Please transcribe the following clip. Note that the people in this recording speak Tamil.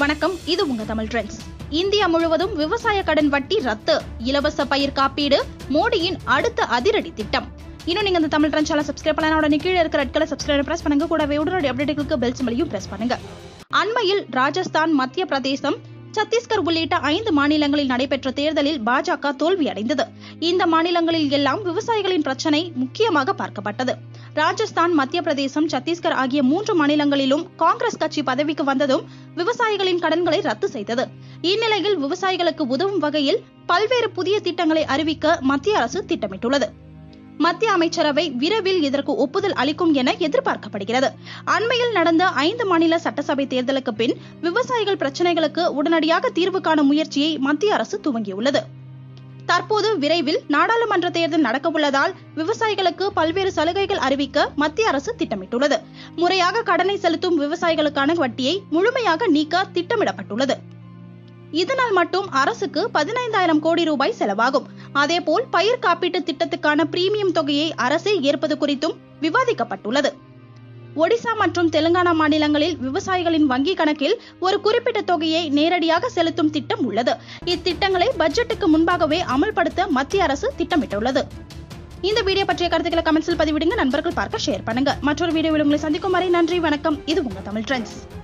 வணக்கம் இது உங்க தமிழ் ட்ரெண்ட்ஸ். இந்தியா முழுவதும் விவசாய கடன் வட்டி ரத்து. இலவச பயிர் காப்பீடு மோடியின் அடுத்த அதிரடி திட்டம். இன்னும் நீங்க இந்த தமிழ் ட்ரெண்ட் சேனல் சப்ஸ்கிரைப் பண்ணலாம் உடனே கீழே இருக்கிற ரெட் கலர் சப்ஸ்கிரைப் பிரஸ் பண்ணுங்க. கூடவே உடனடி அப்டேட்டுகளுக்கு பெல் சிம்பலையும் பிரஸ் பண்ணுங்க. அண்மையில் ராஜஸ்தான் மத்திய பிரதேசம் சத்தீஸ்கர் உள்ளிட்ட ஐந்து மாநிலங்களில் நடைபெற்ற தேர்தலில் பாஜக தோல்வியடைந்தது. இந்த மாநிலங்களில் எல்லாம் விவசாயிகளின் பிரச்சனை முக்கியமாக பார்க்கப்பட்டது. ராஜஸ்தான் மத்திய பிரதேசம் சத்தீஸ்கர் ஆகிய மூன்று மாநிலங்களிலும் காங்கிரஸ் கட்சி பதவிக்கு வந்ததும் விவசாயிகளின் கடன்களை ரத்து செய்தது. இந்நிலையில் விவசாயிகளுக்கு உதவும் வகையில் பல்வேறு புதிய திட்டங்களை அறிவிக்க மத்திய அரசு திட்டமிட்டுள்ளது. மத்திய அமைச்சரவை விரைவில் இதற்கு ஒப்புதல் அளிக்கும் என எதிர்பார்க்கப்படுகிறது. அண்மையில் நடந்த ஐந்து மாநில சட்டசபை தேர்தலுக்கு பின் விவசாயிகள் பிரச்சனைகளுக்கு உடனடியாக தீர்வு காணும் முயற்சியை மத்திய அரசு துவங்கியுள்ளது. தற்போது விரைவில் நாடாளுமன்ற தேர்தல் நடக்கவுள்ளதால் விவசாயிகளுக்கு பல்வேறு சலுகைகள் அறிவிக்க மத்திய அரசு திட்டமிட்டுள்ளது. முறையாக கடனை செலுத்தும் விவசாயிகளுக்கான வட்டியை முழுமையாக நீக்க திட்டமிடப்பட்டுள்ளது. இதனால் மட்டும் அரசுக்கு பதினைந்தாயிரம் கோடி ரூபாய் செலவாகும். அதேபோல் பயிர் காப்பீட்டு திட்டத்துக்கான பிரீமியம் தொகையை அரசே ஏற்பது குறித்தும் விவாதிக்கப்பட்டுள்ளது. ஒடிசா மற்றும் தெலுங்கானா மாநிலங்களில் விவசாயிகளின் வங்கி கணக்கில் ஒரு குறிப்பிட்ட தொகையை நேரடியாக செலுத்தும் திட்டம் உள்ளது. இத்திட்டங்களை பட்ஜெட்டுக்கு முன்பாகவே அமல்படுத்த மத்திய அரசு திட்டமிட்டுள்ளது. இந்த வீடியோ பற்றிய கருத்துக்களை கமெண்ட்ஸில் பதிவிடுங்க நண்பர்கள் பார்க்க ஷேர் பண்ணுங்க. மற்றொரு வீடியோவில் உங்களை சந்திக்கும் வரை நன்றி வணக்கம். இது உங்க தமிழ் ட்ரெண்ட்ஸ்.